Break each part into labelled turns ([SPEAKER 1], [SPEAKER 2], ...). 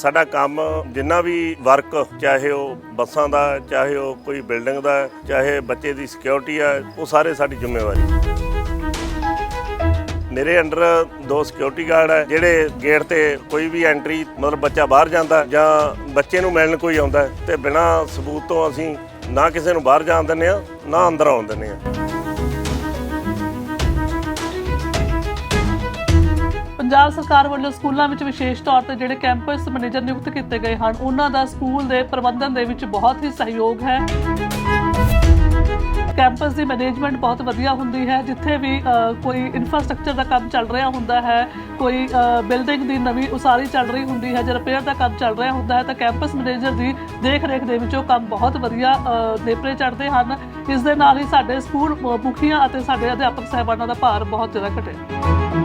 [SPEAKER 1] ਸਾਡਾ ਕੰਮ ਜਿੰਨਾ ਵੀ ਵਰਕ, ਚਾਹੇ ਉਹ ਬੱਸਾਂ ਦਾ, ਚਾਹੇ ਉਹ ਕੋਈ ਬਿਲਡਿੰਗ ਦਾ, ਚਾਹੇ ਬੱਚੇ ਦੀ ਸਿਕਿਉਰਿਟੀ ਆ, ਉਹ ਸਾਰੇ ਸਾਡੀ ਜ਼ਿੰਮੇਵਾਰੀ। ਮੇਰੇ ਅੰਡਰ ਦੋ ਸਿਕਿਉਰਿਟੀ ਗਾਰਡ ਹੈ ਜਿਹੜੇ ਗੇਟ ਤੇ ਕੋਈ ਵੀ ਐਂਟਰੀ, ਮਤਲਬ ਬੱਚਾ ਬਾਹਰ ਜਾਂਦਾ ਜਾਂ ਬੱਚੇ ਨੂੰ ਮਿਲਣ ਕੋਈ ਆਉਂਦਾ ਹੈ ਤੇ ਬਿਨਾਂ ਸਬੂਤ ਤੋਂ ਅਸੀਂ ਨਾ ਕਿਸੇ ਨੂੰ ਬਾਹਰ ਜਾਣ ਦਿੰਦੇ ਆ ਨਾ ਅੰਦਰ ਆਉਣ ਦਿੰਦੇ ਆ
[SPEAKER 2] ਪੰਜਾਬ ਸਰਕਾਰ ਵੱਲੋਂ ਸਕੂਲਾਂ ਵਿੱਚ ਵਿਸ਼ੇਸ਼ ਤੌਰ ਤੇ ਜਿਹੜੇ ਕੈਂਪਸ ਮੈਨੇਜਰ ਨਿਯੁਕਤ ਕੀਤੇ ਗਏ ਹਨ ਉਹਨਾਂ ਦਾ ਸਕੂਲ ਦੇ ਪ੍ਰਬੰਧਨ ਦੇ ਵਿੱਚ ਬਹੁਤ ਹੀ ਸਹਿਯੋਗ ਹੈ। ਕੈਂਪਸ ਦੀ ਮੈਨੇਜਮੈਂਟ ਬਹੁਤ ਵਧੀਆ ਹੁੰਦੀ ਹੈ ਜਿੱਥੇ ਵੀ ਕੋਈ ਇਨਫਰਾਸਟ੍ਰਕਚਰ ਦਾ ਕੰਮ ਚੱਲ ਰਿਹਾ ਹੁੰਦਾ ਹੈ ਕੋਈ ਬਿਲਡਿੰਗ ਦੀ ਨਵੀਂ ਉਸਾਰੀ ਚੱਲ ਰਹੀ ਹੁੰਦੀ ਹੈ ਜਾਂ ਰਿਪੇਅਰ ਦਾ ਕੰਮ ਚੱਲ ਰਿਹਾ ਹੁੰਦਾ ਹੈ ਤਾਂ ਕੈਂਪਸ ਮੈਨੇਜਰ ਦੀ ਦੇਖ ਰੇਖ ਦੇ ਵਿੱਚ ਉਹ ਕੰਮ ਬਹੁਤ ਵਧੀਆ ਅ, ਨੇਪਰੇ ਚੜ੍ਹਦੇ ਹਨ। ਇਸ ਦੇ ਨਾਲ ਹੀ ਸਾਡੇ ਸਕੂਲ ਮੁਖੀਆਂ ਅਤੇ ਸਾਡੇ ਅਧਿਆਪਕ ਸਾਹਿਬਾਨਾਂ ਦਾ ਭਾਰ ਬਹੁਤ ਜ਼ਿਆਦਾ ਘਟਿਆ।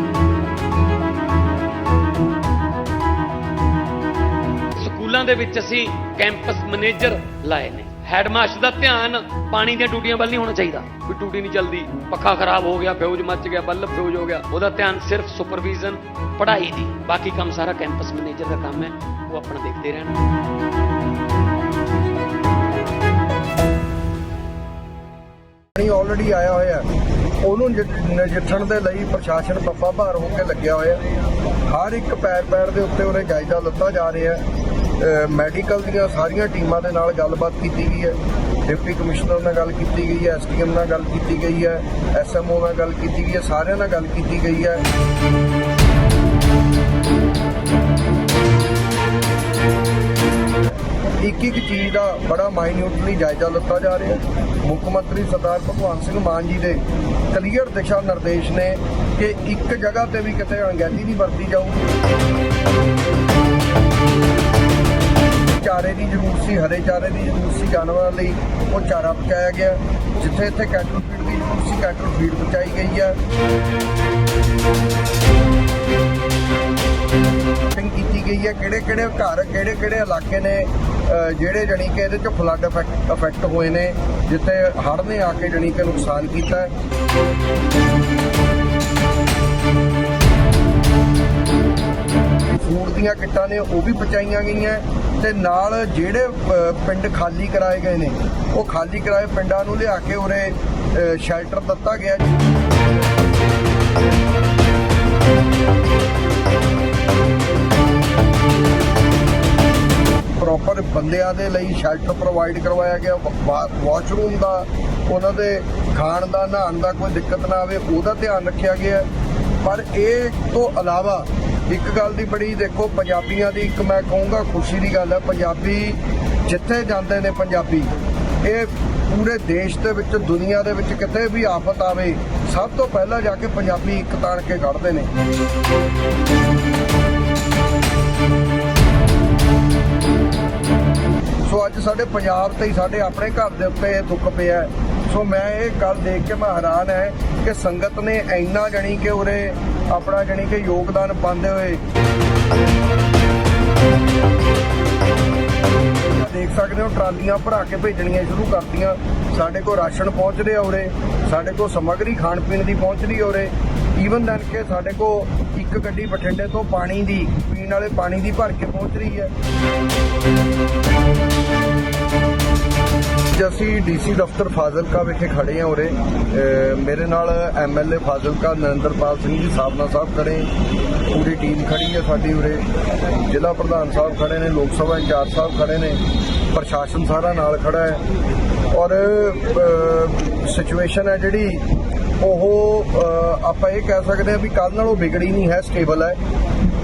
[SPEAKER 3] ਦੇ ਵਿੱਚ ਅਸੀਂ ਕੈਂਪਸ ਮੈਨੇਜਰ ਲਾਏ ਨੇ। ਹੈਡਮਾਸਟਰ ਦਾ ਧਿਆਨ ਪਾਣੀ ਦੀਆਂ ਟੂਟੀਆਂ ਵੱਲ ਨਹੀਂ ਹੋਣਾ ਚਾਹੀਦਾ। ਕੋਈ ਟੂਟੀ ਨਹੀਂ ਚੱਲਦੀ, ਪੱਖਾ ਖਰਾਬ ਹੋ ਗਿਆ ਫਿਊਜ਼ ਮੱਚ ਗਿਆ, ਬੱਲਬ ਫਿਊਜ਼ ਹੋ ਗਿਆ, ਉਹਦਾ ਧਿਆਨ ਸਿਰਫ ਸੁਪਰਵੀਜ਼ਨ ਪੜ੍ਹਾਈ ਦੀ। ਬਾਕੀ ਕੰਮ ਸਾਰਾ ਕੈਂਪਸ ਮੈਨੇਜਰ ਦਾ ਕੰਮ ਹੈ, ਉਹ ਆਪਣਾ ਦੇਖਦੇ ਰਹਿਣ।
[SPEAKER 4] ਪਾਣੀ ਆਲਰੇਡੀ ਆਇਆ ਹੋਇਆ। ਉਹਨੂੰ ਨਜਿੱਠਣ ਦੇ ਲਈ ਪ੍ਰਸ਼ਾਸਨ ਪੱਪਾ ਭਾਰ ਹੋ ਕੇ ਲੱਗਿਆ ਹੋਇਆ। ਹਰ ਇੱਕ ਪੈਰ ਪੈਰ ਦੇ ਉੱਤੇ ਉਹਨੇ ਜਾਇਜ਼ਾ ਲੱਤਾ ਜਾ ਰਿਹਾ। ਮੈਡੀਕਲ ਦੀਆਂ ਸਾਰੀਆਂ ਟੀਮਾਂ ਦੇ ਨਾਲ ਗੱਲਬਾਤ ਕੀਤੀ ਗਈ ਹੈ। ਡਿਪਟੀ ਕਮਿਸ਼ਨਰ ਨਾਲ ਗੱਲ ਕੀਤੀ ਗਈ ਹੈ ਐਸਡੀਐਮ ਨਾਲ ਗੱਲ ਕੀਤੀ ਗਈ ਹੈ ਐਸਐਮਓ ਨਾਲ ਗੱਲ ਕੀਤੀ ਗਈ ਹੈ, ਸਾਰਿਆਂ ਨਾਲ ਗੱਲ ਕੀਤੀ ਗਈ ਹੈ। ਇੱਕ ਇੱਕ ਚੀਜ਼ ਦਾ ਬੜਾ ਮਾਈਨਿਊਟਲੀ ਜਾਇਜ਼ਾ ਲਿੱਤਾ ਜਾ ਰਿਹਾ। ਹੈ ਮੁੱਖ ਮੰਤਰੀ ਸਰਦਾਰ ਭਗਵੰਤ ਸਿੰਘ ਮਾਨ ਜੀ ਦੇ ਕਲੀਅਰ ਦਿਸ਼ਾ ਨਿਰਦੇਸ਼ ਨੇ ਕਿ ਇੱਕ ਜਗ੍ਹਾ ਤੇ ਵੀ ਕਿਤੇ ਅਣਗਹਿਲੀ ਨਹੀਂ ਵਰਤੀ ਜਾਊਗੀ ਚਾਰੇ ਦੀ ਜ਼ਰੂਰਤ ਸੀ, ਹਰੇ ਚਾਰੇ ਦੀ ਜ਼ਰੂਰਤ ਸੀ, ਜਾਨਵਰਾਂ ਲਈ ਉਹ ਚਾਰਾ ਪਹੁੰਚਾਇਆ ਗਿਆ, ਜਿੱਥੇ ਇੱਥੇ ਕੈਟਲ ਫੀਡ ਦੀ ਜ਼ਰੂਰਤ ਸੀ ਕੈਟਲ ਫੀਡ ਪਹੁੰਚਾਈ ਗਈ ਹੈ। ਮਾਰਕਿੰਗ ਕੀਤੀ ਗਈ ਹੈ, ਕਿਹੜੇ ਕਿਹੜੇ ਘਰ, ਕਿਹੜੇ ਕਿਹੜੇ ਇਲਾਕੇ ਨੇ ਜਿਹੜੇ ਜਣੀ ਕਿ ਇਹਦੇ ਚ ਫਲੱਡ ਇਫੈਕਟ ਇਫੈਕਟ ਹੋਏ ਨੇ, ਜਿੱਥੇ ਹੜ੍ਹ ਨੇ ਆ ਕੇ ਜਣੀ ਕਿ ਨੁਕਸਾਨ ਕੀਤਾ ਫੂਡ ਦੀਆਂ ਕਿੱਟਾਂ ਨੇ, ਉਹ ਵੀ ਪਹੁੰਚਾਈਆਂ ਗਈਆਂ ਤੇ ਨਾਲ ਜਿਹੜੇ ਪਿੰਡ ਖਾਲੀ ਕਰਾਏ ਗਏ ਨੇ, ਉਹ ਖਾਲੀ ਕਰਾਏ ਪਿੰਡਾਂ ਨੂੰ ਲਿਆ ਕੇ ਉਰੇ ਸ਼ੈਲਟਰ ਦਿੱਤਾ ਗਿਆ ਪ੍ਰੋਪਰ ਬੰਦਿਆਂ ਦੇ ਲਈ ਸ਼ੈਲਟਰ ਪ੍ਰੋਵਾਈਡ ਕਰਵਾਇਆ ਗਿਆ ਵਾਸ਼ਰੂਮ ਦਾ, ਉਹਨਾਂ ਦੇ ਖਾਣ ਦਾ, ਨਹਾਉਣ ਦਾ ਕੋਈ ਦਿੱਕਤ ਨਾ ਆਵੇ, ਉਹਦਾ ਧਿਆਨ ਰੱਖਿਆ ਗਿਆ ਪਰ ਇਹ ਤੋਂ ਇਲਾਵਾ ਇੱਕ ਗੱਲ ਦੀ ਬੜੀ ਦੇਖੋ, ਪੰਜਾਬੀਆਂ ਦੀ ਇੱਕ ਮੈਂ ਕਹੂੰਗਾ ਖੁਸ਼ੀ ਦੀ ਗੱਲ ਹੈ, ਪੰਜਾਬੀ ਜਿੱਥੇ ਜਾਂਦੇ ਨੇ ਪੰਜਾਬੀ, ਇਹ ਪੂਰੇ ਦੇਸ਼ ਦੇ ਵਿੱਚ, ਦੁਨੀਆ ਦੇ ਵਿੱਚ ਕਿਤੇ ਵੀ ਆਫਤ ਆਵੇ, ਸਭ ਤੋਂ ਪਹਿਲਾਂ ਜਾ ਕੇ ਪੰਜਾਬੀ ਇੱਕ ਤਾਣ ਕੇ ਕੱਢਦੇ ਨੇ। ਸੋ ਅੱਜ ਸਾਡੇ ਪੰਜਾਬ ਤੇ ਹੀ, ਸਾਡੇ ਆਪਣੇ ਘਰ ਦੇ ਉੱਤੇ ਇਹ ਦੁੱਖ ਪਿਆ ਸੋ ਮੈਂ ਇਹ ਗੱਲ ਦੇਖ ਕੇ ਮੈਂ ਹੈਰਾਨ ਹੈ ਕਿ ਸੰਗਤ ਨੇ ਇੰਨਾ ਜਣੀ ਕਿ ਉਰੇ ਆਪਣਾ ਜਣੀ ਕਿ ਯੋਗਦਾਨ ਪਾਉਂਦੇ ਹੋਏ ਦੇਖ ਸਕਦੇ ਹੋ, ਟਰਾਲੀਆਂ ਭਰਾ ਕੇ ਭੇਜਣੀਆਂ ਸ਼ੁਰੂ ਕਰਤੀਆਂ। ਸਾਡੇ ਕੋਲ ਰਾਸ਼ਨ ਪਹੁੰਚ ਰਿਹਾ ਉਰੇ, ਸਾਡੇ ਕੋਲ ਸਮੱਗਰੀ ਖਾਣ ਪੀਣ ਦੀ ਪਹੁੰਚਦੀ ਰਹੀ ਈਵਨ ਦਨ ਕਿ ਸਾਡੇ ਕੋਲ ਇੱਕ ਗੱਡੀ ਬਠਿੰਡੇ ਤੋਂ ਪਾਣੀ ਦੀ, ਪੀਣ ਵਾਲੇ ਪਾਣੀ ਦੀ ਭਰ ਕੇ ਪਹੁੰਚ ਰਹੀ ਹੈ। ਅਸੀਂ ਡੀਸੀ ਦਫ਼ਤਰ ਫਾਜ਼ਿਲਕਾ ਵਿਖੇ ਖੜੇ ਹਾਂ ਉਰੇ। ਮੇਰੇ ਨਾਲ ਐਮਐਲਏ ਫਾਜ਼ਿਲਕਾ ਨਰਿੰਦਰਪਾਲ ਸਿੰਘ ਜੀ ਸਾਬਨਾ ਸਾਹਿਬ ਖੜੇ ਪੂਰੀ ਟੀਮ ਖੜੀ ਹੈ ਸਾਡੀ ਉਰੇ। ਜ਼ਿਲ੍ਹਾ ਪ੍ਰਧਾਨ ਸਾਹਿਬ ਖੜੇ ਨੇ, ਲੋਕ ਸਭਾ ਇੰਚਾਰਜ ਸਾਹਿਬ ਖੜੇ ਨੇ, ਪ੍ਰਸ਼ਾਸਨ ਸਾਰਾ ਨਾਲ ਖੜਾ ਹੈ। ਔਰ ਸਿਚੁਏਸ਼ਨ ਹੈ ਜਿਹੜੀ, ਉਹ ਆਪਾਂ ਇਹ ਕਹਿ ਸਕਦੇ ਹਾਂ ਵੀ ਕੱਲ ਨਾਲੋਂ ਵਿਗੜੀ ਨਹੀਂ ਹੈ, ਸਟੇਬਲ ਹੈ।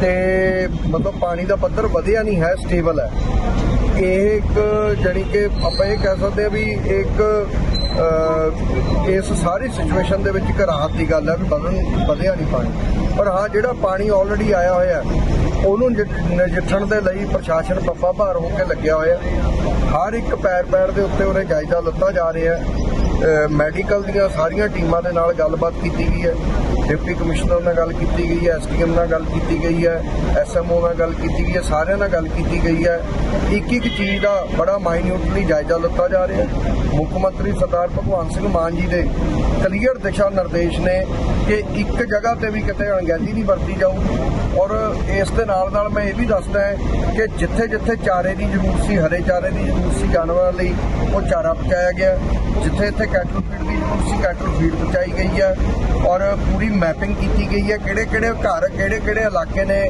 [SPEAKER 4] ਤੇ ਮਤਲਬ ਪਾਣੀ ਦਾ ਪੱਧਰ ਵਧਿਆ ਨਹੀਂ ਹੈ, ਸਟੇਬਲ ਹੈ। ਇਹ ਇੱਕ ਜਾਣੀ ਕਿ ਆਪਾਂ ਇਹ ਕਹਿ ਸਕਦੇ ਆ ਵੀ ਇੱਕ ਇਸ ਸਾਰੀ ਸਿਚੁਏਸ਼ਨ ਦੇ ਵਿੱਚ ਇੱਕ ਰਾਹਤ ਦੀ ਗੱਲ ਹੈ ਵੀ ਵਧਣ ਵਧਿਆ ਨਹੀਂ ਪਾਣੀ। ਪਰ ਹਾਂ, ਜਿਹੜਾ ਪਾਣੀ ਆਲਰੇਡੀ ਆਇਆ ਹੋਇਆ, ਉਹਨੂੰ ਨਜਿੱਠਣ ਦੇ ਲਈ ਪ੍ਰਸ਼ਾਸਨ ਪੱਪਾ ਭਾਰ ਹੋ ਕੇ ਲੱਗਿਆ ਹੋਇਆ। ਹਰ ਇੱਕ ਪੈਰ ਪੈਰ ਦੇ ਉੱਤੇ ਉਹਨੇ ਜਾਇਜ਼ਾ ਲੱਤਾ ਜਾ ਰਿਹਾ। ਮੈਡੀਕਲ ਦੀਆਂ ਸਾਰੀਆਂ ਟੀਮਾਂ ਦੇ ਨਾਲ ਗੱਲਬਾਤ ਕੀਤੀ ਗਈ ਹੈ। ਡਿਪਟੀ ਕਮਿਸ਼ਨਰ ਨਾਲ ਗੱਲ ਕੀਤੀ ਗਈ ਹੈ ਐਸਡੀਐਮ ਨਾਲ ਗੱਲ ਕੀਤੀ ਗਈ ਹੈ ਐਸਐਮਓ ਨਾਲ ਗੱਲ ਕੀਤੀ ਗਈ ਹੈ, ਸਾਰਿਆਂ ਨਾਲ ਗੱਲ ਕੀਤੀ ਗਈ ਹੈ। ਇੱਕ ਇੱਕ ਚੀਜ਼ ਦਾ ਬੜਾ ਮਾਈਨਿਊਟਲੀ ਜਾਇਜ਼ਾ ਲਿੱਤਾ ਜਾ ਰਿਹਾ ਹੈ। ਮੁੱਖ ਮੰਤਰੀ ਸਰਦਾਰ ਭਗਵੰਤ ਸਿੰਘ ਮਾਨ ਜੀ ਦੇ ਕਲੀਅਰ ਦਿਸ਼ਾ ਨਿਰਦੇਸ਼ ਨੇ ਕਿ ਇੱਕ ਜਗ੍ਹਾ ਤੇ ਵੀ ਕਿਤੇ ਅਣਗਹਿਲੀ ਨਹੀਂ ਵਰਤੀ ਜਾਊਗੀ ਔਰ ਇਸ ਦੇ ਨਾਲ ਨਾਲ ਮੈਂ ਇਹ ਵੀ ਦੱਸਦਾ ਹੈ ਕਿ ਜਿੱਥੇ ਜਿੱਥੇ ਚਾਰੇ ਦੀ ਜ਼ਰੂਰਤ ਸੀ, ਹਰੇ ਚਾਰੇ ਦੀ ਜ਼ਰੂਰਤ ਸੀ ਜਾਨਵਰਾਂ ਲਈ, ਉਹ ਚਾਰਾ ਪਹੁੰਚਾਇਆ ਗਿਆ। ਜਿੱਥੇ ਇੱਥੇ ਕੈਟਲ ਫੀਡ ਦੀ ਜ਼ਰੂਰਤ ਸੀ ਕੈਟਲ ਫੀਡ ਪਹੁੰਚਾਈ ਗਈ ਹੈ। ਔਰ ਪੂਰੀ ਮੈਪਿੰਗ ਕੀਤੀ ਗਈ ਹੈ ਕਿਹੜੇ ਕਿਹੜੇ ਘਰ ਕਿਹੜੇ ਕਿਹੜੇ ਇਲਾਕੇ ਨੇ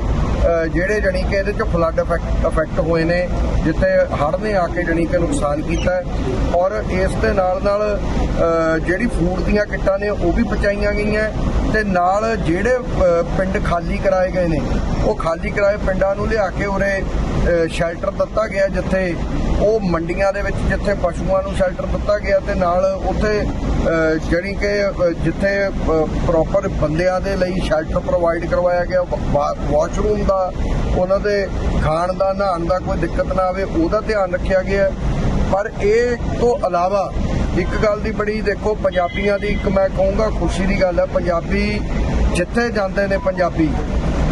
[SPEAKER 4] ਜਿਹੜੇ ਜਣੀ ਕਿ ਇਹਦੇ ਚ ਫਲੱਡ ਇਫੈਕਟ ਇਫੈਕਟ ਹੋਏ ਨੇ, ਜਿੱਥੇ ਹੜ੍ਹ ਨੇ ਆ ਕੇ ਜਣੀ ਕਿ ਨੁਕਸਾਨ ਕੀਤਾ ਔਰ ਇਸ ਦੇ ਨਾਲ ਨਾਲ ਜਿਹੜੀ ਫੂਡ ਦੀਆਂ ਕਿੱਟਾਂ ਨੇ, ਉਹ ਵੀ ਪਹੁੰਚਾਈਆਂ ਗਈਆਂ ਤੇ ਨਾਲ ਜਿਹੜੇ ਪਿੰਡ ਖਾਲੀ ਕਰਾਏ ਗਏ ਨੇ, ਉਹ ਖਾਲੀ ਕਰਾਏ ਪਿੰਡਾਂ ਨੂੰ ਲਿਆ ਕੇ ਉਰੇ ਸ਼ੈਲਟਰ ਦਿੱਤਾ ਗਿਆ ਜਿੱਥੇ ਉਹ ਮੰਡੀਆਂ ਦੇ ਵਿੱਚ ਜਿੱਥੇ ਪਸ਼ੂਆਂ ਨੂੰ ਸ਼ੈਲਟਰ ਦਿੱਤਾ ਗਿਆ ਤੇ ਨਾਲ ਉੱਥੇ ਅ, ਜਿਹੜੀ ਕਿ ਜਿੱਥੇ ਪ੍ਰੋਪਰ ਬੰਦਿਆਂ ਦੇ ਲਈ ਸ਼ੈਲਟਰ ਪ੍ਰੋਵਾਈਡ ਕਰਵਾਇਆ ਗਿਆ ਵਾਸ਼ਰੂਮ ਦਾ ਉਹਨਾਂ ਦੇ ਖਾਣ ਦਾ ਨਹਾਉਣ ਦਾ ਕੋਈ ਦਿੱਕਤ ਨਾ ਆਵੇ ਉਹਦਾ ਧਿਆਨ ਰੱਖਿਆ ਗਿਆ। ਪਰ ਇਹ ਤੋਂ ਇਲਾਵਾ ਇੱਕ ਗੱਲ ਦੀ ਬੜੀ ਦੇਖੋ ਪੰਜਾਬੀਆਂ ਦੀ ਇੱਕ ਮੈਂ ਕਹੂੰਗਾ ਖੁਸ਼ੀ ਦੀ ਗੱਲ ਹੈ ਪੰਜਾਬੀ ਜਿੱਥੇ ਜਾਂਦੇ ਨੇ ਪੰਜਾਬੀ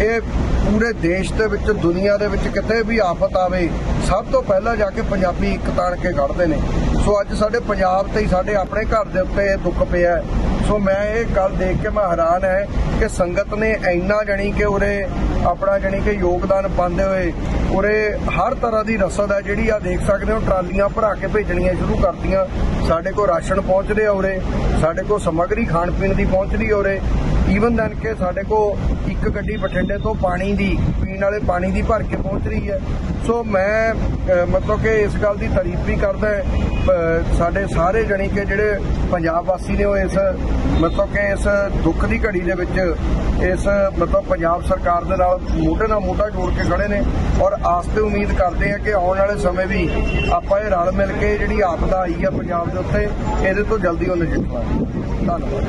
[SPEAKER 4] ਇਹ ਪੂਰੇ ਦੇਸ਼ ਦੇ ਵਿੱਚ, ਦੁਨੀਆ ਦੇ ਵਿੱਚ ਕਿਤੇ ਵੀ ਆਫਤ ਆਵੇ, ਸਭ ਤੋਂ ਪਹਿਲਾਂ ਜਾ ਕੇ ਪੰਜਾਬੀ ਇੱਕ ਤਾਣ ਕੇ ਕੱਢਦੇ ਨੇ। ਸੋ ਅੱਜ ਸਾਡੇ ਪੰਜਾਬ ਤੇ ਹੀ ਸਾਡੇ ਆਪਣੇ ਘਰ ਦੇ ਉੱਤੇ ਇਹ ਦੁੱਖ ਪਿਆ ਸੋ ਮੈਂ ਇਹ ਗੱਲ ਦੇਖ ਕੇ ਮੈਂ ਹੈਰਾਨ ਹੈ ਕਿ ਸੰਗਤ ਨੇ ਇੰਨਾ ਜਣੀ ਕਿ ਉਰੇ ਆਪਣਾ ਜਣੀ ਕਿ ਯੋਗਦਾਨ ਪਾਉਂਦੇ ਹੋਏ, ਉਰੇ ਹਰ ਤਰ੍ਹਾਂ ਦੀ ਰਸਦ ਹੈ ਜਿਹੜੀ ਆ ਦੇਖ ਸਕਦੇ ਹੋ, ਟਰਾਲੀਆਂ ਭਰਾ ਕੇ ਭੇਜਣੀਆਂ ਸ਼ੁਰੂ ਕਰਤੀਆਂ। ਸਾਡੇ ਕੋਲ ਰਾਸ਼ਨ ਪਹੁੰਚਦੇ ਰਿਹਾ ਉਰੇ, ਸਾਡੇ ਕੋਲ ਸਮੱਗਰੀ ਖਾਣ ਪੀਣ ਦੀ ਪਹੁੰਚਦੀ ਰਹੀ ਉਰੇ। ਈਵਨ ਦਨ ਕਿ ਸਾਡੇ ਕੋਲ ਇੱਕ ਗੱਡੀ ਬਠਿੰਡੇ ਤੋਂ ਪਾਣੀ ਦੀ, ਪੀਣ ਵਾਲੇ ਪਾਣੀ ਦੀ ਭਰ ਕੇ ਪਹੁੰਚ ਰਹੀ ਹੈ। ਸੋ ਮੈਂ ਮਤਲਬ ਕਿ ਇਸ ਗੱਲ ਦੀ ਤਾਰੀਫ ਵੀ ਕਰਦਾ ਸਾਡੇ ਸਾਰੇ ਜਣੀ ਕਿ ਜਿਹੜੇ ਪੰਜਾਬ ਵਾਸੀ ਨੇ ਉਹ ਇਸ, ਮਤਲਬ ਕਿ ਇਸ ਦੁੱਖ ਦੀ ਘੜੀ ਦੇ ਵਿੱਚ ਇਸ, ਮਤਲਬ ਪੰਜਾਬ ਸਰਕਾਰ ਦੇ ਨਾਲ ਮੋਢੇ ਨਾਲ ਮੋਢਾ ਜੋੜ ਕੇ ਖੜੇ ਨੇ ਔਰ ਆਸ ਤੇ ਉਮੀਦ ਕਰਦੇ ਆ ਕਿ ਆਉਣ ਵਾਲੇ ਸਮੇਂ ਵੀ ਆਪਾਂ ਇਹ ਰਲ ਮਿਲ ਕੇ ਜਿਹੜੀ ਆਪਦਾ ਆਈ ਆ ਪੰਜਾਬ ਦੇ ਉੱਤੇ, ਇਹਦੇ ਤੋਂ ਜਲਦੀ ਉਹ ਨਜਿੱਠ ਲਾਂਗੇ ਧੰਨਵਾਦ।